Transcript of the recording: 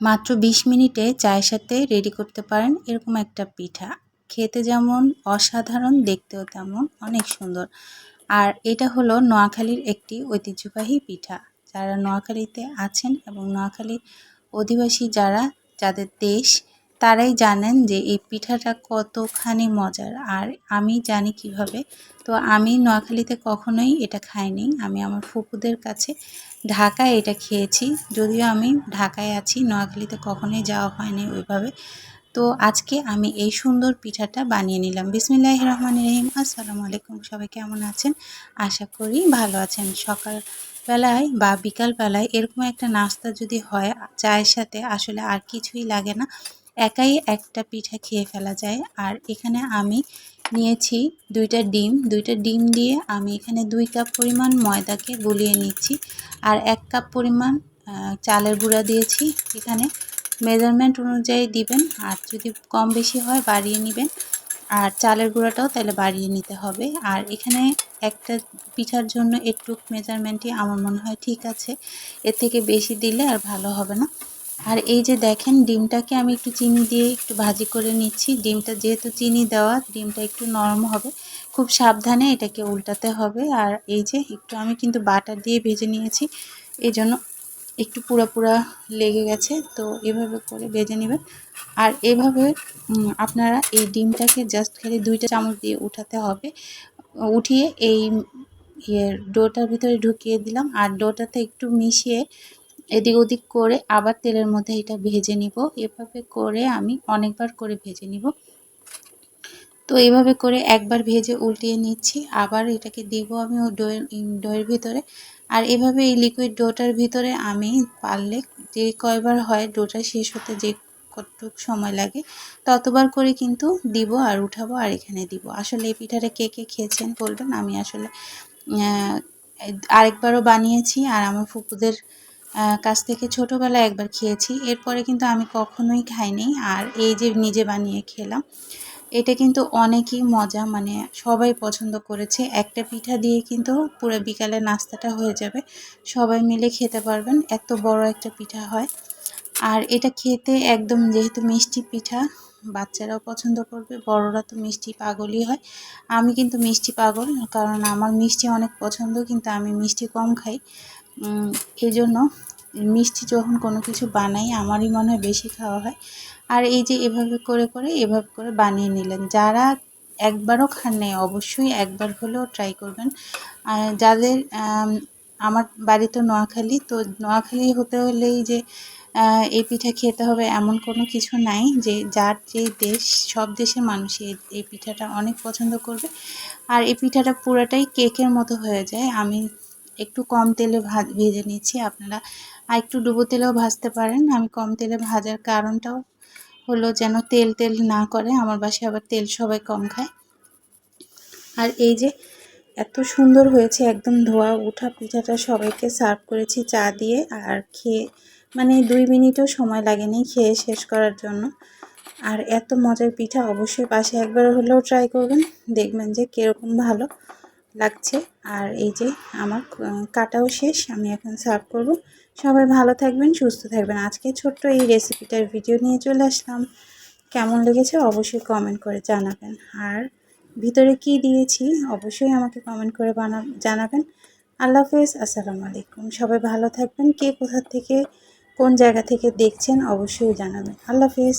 মাত্র ২০ মিনিটে চায়ের সাথে রেডি করতে পারেন এরকম একটা পিঠা। খেতে যেমন অসাধারণ, দেখতেও তেমন অনেক সুন্দর। আর এটা হলো নোয়াখালীর একটি ঐতিহ্যবাহী পিঠা। যারা নোয়াখালীতে আছেন এবং নোয়াখালীর অধিবাসী যারা, যাদের দেশ তারাই জানেন যে এই পিঠাটা কতখানি মজার। আর আমি জানি কীভাবে। তো আমি নোয়াখালীতে কখনোই এটা খাইনি। আমি আমার ফুপুদের কাছে ঢাকায় এটা খেয়েছি। যদিও আমি ঢাকায় আছি, নোয়াখালীতে কখনোই যাওয়া হয়নি ওইভাবে। তো আজকে আমি এই সুন্দর পিঠাটা বানিয়ে নিলাম। বিসমিল্লাহ রহমান রহিম। আসসালামু আলাইকুম। সবাই কেমন আছেন? আশা করি ভালো আছেন। সকাল বেলায় বা বিকাল বেলায় এরকম একটা নাস্তা যদি হয় চায়ের সাথে, আসলে আর কিছুই লাগে না। একাই একটা পিঠা খেয়ে ফেলা যায়। আর এখানে আমি নিয়েছি দুইটা ডিম। দুইটা ডিম দিয়ে আমি এখানে দুই কাপ পরিমাণ ময়দাকে গুলিয়ে নিচ্ছি। আর এক কাপ পরিমাণ চালের গুঁড়া দিয়েছি। এখানে মেজারমেন্ট অনুযায়ী দিবেন। আর যদি কম বেশি হয় বাড়িয়ে নেবেন। আর চালের গুঁড়াটাও তাহলে বাড়িয়ে নিতে হবে। আর এখানে একটা পিঠার জন্য একটু মেজারমেন্টই আমার মনে হয় ঠিক আছে। এর থেকে বেশি দিলে আর ভালো হবে না। আর এই যে দেখেন, ডিমটাকে আমি একটু চিনি দিয়ে একটু ভাজি করে নিচ্ছি। ডিমটা যেহেতু চিনি দেওয়া, ডিমটা একটু নরম হবে। খুব সাবধানে এটাকে উল্টাতে হবে। আর এই যে একটু আমি কিন্তু বাটার দিয়ে ভেজে নিয়েছি। এই জন্য একটু পুরা পুরা লেগে গেছে, তো এভাবে করে ভেজে নেবেন। আর এভাবে আপনারা এই ডিমটাকে জাস্ট খালি দুইটা চামচ দিয়ে উঠাতে হবে। উঠিয়ে এই ইয়ের ডোটার ভিতরে ঢুকিয়ে দিলাম। আর ডোটাতে একটু মিশিয়ে এদিক ওদিক করে আবার তেলের মধ্যে এটা ভেজে নিব। এভাবে করে আমি অনেকবার করে ভেজে নিব। তো এইভাবে করে একবার ভেজে উল্টিয়ে নিচ্ছি। আবার এটাকে দিব আমি ডোয়ের ডোয়ের ভিতরে। আর এভাবে এই লিকুইড ডোটার ভিতরে আমি পারলে যে কয়বার হয় ডোটা শেষ হতে যে কতটুক সময় লাগে, ততবার করে কিন্তু দিব আর উঠাবো আর এখানে দিব। আসলে এই পিঠাটা কে কে খেয়েছেন বলবেন? আমি আসলে আরেকবারও বানিয়েছি আর আমার ফুপুদের কাছ থেকে ছোটোবেলায় একবার খেয়েছি। এরপরে কিন্তু আমি কখনোই খাইনি। আর এই যে নিজে বানিয়ে খেলাম, এটা কিন্তু অনেকই মজা। মানে সবাই পছন্দ করেছে। একটা পিঠা দিয়ে কিন্তু পুরো বিকালে নাস্তাটা হয়ে যাবে। সবাই মিলে খেতে পারবেন। এত বড় একটা পিঠা হয়। আর এটা খেতে একদম যেহেতু মিষ্টি পিঠা বাচ্চারাও পছন্দ করবে, বড়রা তো মিষ্টি পাগলই হয়। আমি কিন্তু মিষ্টি পাগল, কারণ আমার মিষ্টি অনেক পছন্দ, কিন্তু আমি মিষ্টি কম খাই। এই জন্য মিষ্টি যখন কোনো কিছু বানাই, আমারই মনে হয় বেশি খাওয়া হয়। আর এই যে এভাবে করে করে, এভাবে করে বানিয়ে নিলেন। যারা একবারও খান নেই, অবশ্যই একবার হলেও ট্রাই করবেন। যাদের আমার বাড়ি তো নোয়াখালী তো নোয়াখালী হতে হলেই যে এই পিঠা খেতে হবে এমন কোনো কিছু নাই যে যার যে দেশ, সব দেশের মানুষ এই পিঠাটা অনেক পছন্দ করবে। আর এই পিঠাটা পুরোটাই কেকের মতো হয়ে যায়। আমি একটু কম তেলে ভেজে নিচ্ছি। আপনারা আর একটু ডুবো তেলেও ভাজতে পারেন। আমি কম তেলে ভাজার কারণটাও হলো যেন তেল তেল না করে। আমার বাসায় আবার তেল সবাই কম খায়। আর এই যে এত সুন্দর হয়েছে, একদম ধোয়া উঠা পিঠাটা সবাইকে সার্ভ করেছি চা দিয়ে। আর খেয়ে মানে দুই মিনিটও সময় লাগেনি খেয়ে শেষ করার জন্য। আর এত মজার পিঠা অবশ্যই পাশে একবার হলেও ট্রাই করবেন, দেখবেন যে কীরকম ভালো লাগছে। আর এই যে আমার কাটাও শেষ, আমি এখন সার্ভ করব। সবাই ভালো থাকবেন, সুস্থ থাকবেন। আজকে ছোট্ট এই রেসিপিটার ভিডিও নিয়ে চলে আসলাম। কেমন লেগেছে অবশ্যই কমেন্ট করে জানাবেন। আর ভিতরে কি দিয়েছি অবশ্যই আমাকে কমেন্ট করে বানা, জানাবেন। আল্লাহ হাফেজ, আসসালামু আলাইকুম। সবাই ভালো থাকবেন। কে কোথা থেকে কোন জায়গা থেকে দেখছেন অবশ্যই জানাবেন। আল্লাহ হাফেজ।